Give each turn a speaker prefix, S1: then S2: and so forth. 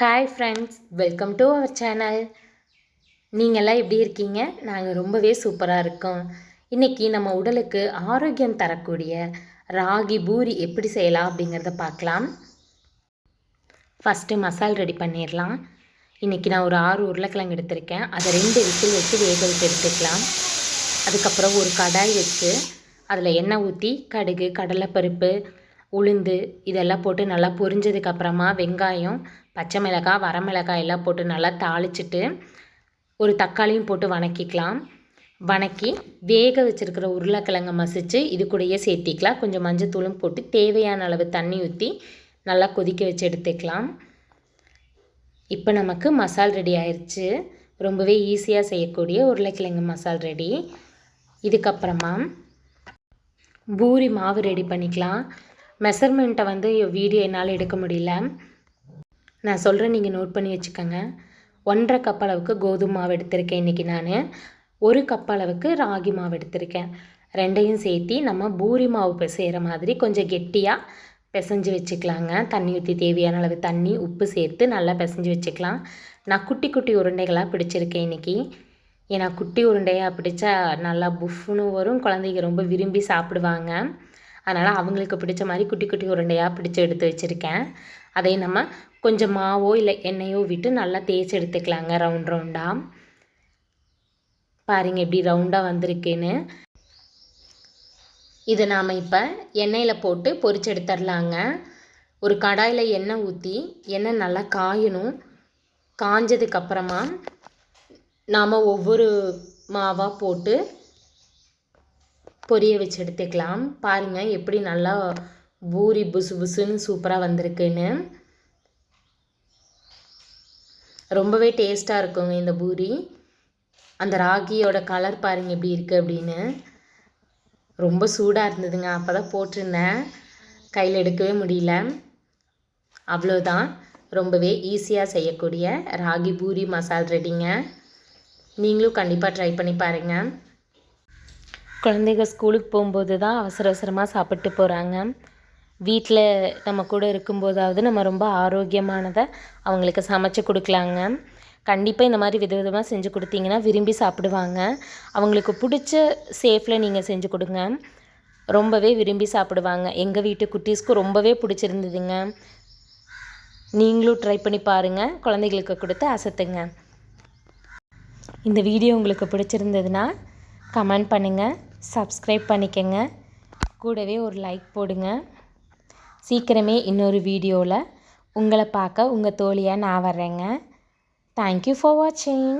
S1: Hi friends welcome to our channel நீங்கள்லாம் எப்படி இருக்கீங்க? நாங்கள் ரொம்பவே சூப்பராக இருக்கோம். இன்றைக்கி நம்ம உடலுக்கு ஆரோக்கியம் தரக்கூடிய ராகி பூரி எப்படி செய்யலாம் அப்படிங்கிறத பார்க்கலாம். ஃபஸ்ட்டு மசால் ரெடி பண்ணிடலாம். இன்றைக்கி நான் ஒரு ஆறு உருளைக்கிழங்கு எடுத்திருக்கேன். அதை ரெண்டு விசில் வச்சு வேக வச்சு எடுத்துக்கலாம். அதுக்கப்புறம் ஒரு கடாய் வச்சு அதில் எண்ணெய் ஊற்றி கடுகு கடலைப்பருப்பு உளுந்து இதெல்லாம் போட்டு நல்லா பொரிஞ்சதுக்கப்புறமா வெங்காயம் பச்சை மிளகாய் வரமிளகாய் எல்லாம் போட்டு நல்லா தாளிச்சிட்டு ஒரு தக்காளியும் போட்டு வணக்கிக்கலாம். வணக்கி வேக வச்சுருக்கிற உருளைக்கிழங்கை மசித்து இது கூடயே சேர்த்திக்கலாம். கொஞ்சம் மஞ்சத்தூளும் போட்டு தேவையான அளவு தண்ணி ஊற்றி நல்லா கொதிக்க வச்சு எடுத்துக்கலாம். இப்போ நமக்கு மசால் ரெடி ஆயிடுச்சு ரொம்பவே ஈஸியாக செய்யக்கூடிய உருளைக்கிழங்கு மசால் ரெடி. இதுக்கப்புறமா பூரி மாவு ரெடி பண்ணிக்கலாம். மெஷர்மெண்ட்டை வந்து வீடியோ என்னால் எடுக்க முடியல. நான் சொல்கிறேன் நீங்கள் நோட் பண்ணி வச்சுக்கோங்க. ஒன்றரை கப் அளவுக்கு கோதுமை மாவு எடுத்திருக்கேன் இன்றைக்கி நான். ஒரு கப் அளவுக்கு ராகி மாவு எடுத்திருக்கேன். ரெண்டையும் சேர்த்து நம்ம பூரி மாவு பிசைகிற மாதிரி கொஞ்சம் கெட்டியாக பிசைஞ்சு வச்சுக்கலாங்க. தண்ணி ஊற்றி தேவையான அளவு தண்ணி உப்பு சேர்த்து நல்லா பிசைஞ்சு வச்சுக்கலாம். நான் குட்டி குட்டி உருண்டைகளாக பிடிச்சிருக்கேன் இன்றைக்கி ஏன்னா குட்டி உருண்டையாக பிடிச்சா நல்லா புஃப்னு வரும். குழந்தைங்க ரொம்ப விரும்பி சாப்பிடுவாங்க. அதனால் அவங்களுக்கு பிடிச்ச மாதிரி குட்டி குட்டி உருண்டையாக பிடிச்சி எடுத்து வச்சுருக்கேன். அதை நம்ம கொஞ்சம் மாவோ இல்லை எண்ணெயோ விட்டு நல்லா தேய்ச்சி எடுத்துக்கலாங்க ரவுண்ட் ரவுண்டாக பாருங்கள் எப்படி ரவுண்டாக வந்திருக்குன்னு. இதை நாம் இப்போ எண்ணெயில் போட்டு பொரிச்சு எடுத்துடலாங்க. ஒரு கடாயில் எண்ணெய் ஊற்றி எண்ணெய் நல்லா காயணும். காஞ்சதுக்கப்புறமா நாம் ஒவ்வொரு மாவாக போட்டு பொரிய வச்சு எடுத்துக்கலாம். பாருங்கள் எப்படி நல்லா பூரி புசு புசுன்னு சூப்பராக வந்திருக்குன்னு. ரொம்பவே டேஸ்ட்டாக இருக்குங்க இந்த பூரி. அந்த ராகியோட கலர் பாருங்கள் எப்படி இருக்குது அப்படின்னு. ரொம்ப சூடாக இருந்ததுங்க. அப்போ தான் போட்டிருந்தேன். கையில் எடுக்கவே முடியல. அவ்வளோதான் ரொம்பவே ஈஸியாக செய்யக்கூடிய ராகி பூரி மசால் ரெடிங்க. நீங்களும் கண்டிப்பாக ட்ரை பண்ணி பாருங்கள் குழந்தைங்க ஸ்கூலுக்கு போகும்போது தான் அவசர அவசரமாக சாப்பிட்டு போகிறாங்க வீட்டில் நம்ம கூட இருக்கும்போதாவது நம்ம ரொம்ப ஆரோக்கியமானதை அவங்களுக்கு சமைச்சு கொடுக்கலாங்க. கண்டிப்பாக இந்த மாதிரி விதவிதமாக செஞ்சு கொடுத்தீங்கன்னா விரும்பி சாப்பிடுவாங்க. அவங்களுக்கு பிடிச்ச சேஃபில் நீங்கள் செஞ்சு கொடுங்க. ரொம்பவே விரும்பி சாப்பிடுவாங்க. எங்கள் வீட்டு குட்டீஸ்க்கு ரொம்பவே பிடிச்சிருந்ததுங்க. நீங்களும் ட்ரை பண்ணி பாருங்கள் குழந்தைகளுக்கு கொடுத்து அசத்துங்க. இந்த வீடியோ உங்களுக்கு பிடிச்சிருந்ததுன்னா கமெண்ட் பண்ணுங்கள் சப்ஸ்கிரைப் பண்ணிக்கங்க. கூடவே ஒரு லைக் போடுங்க. சீக்கிரமே இன்னொரு வீடியோவில் உங்களை பார்க்க உங்கள் தோழியாக நான் வர்றேங்க. தேங்க்யூ ஃபார் வாட்சிங்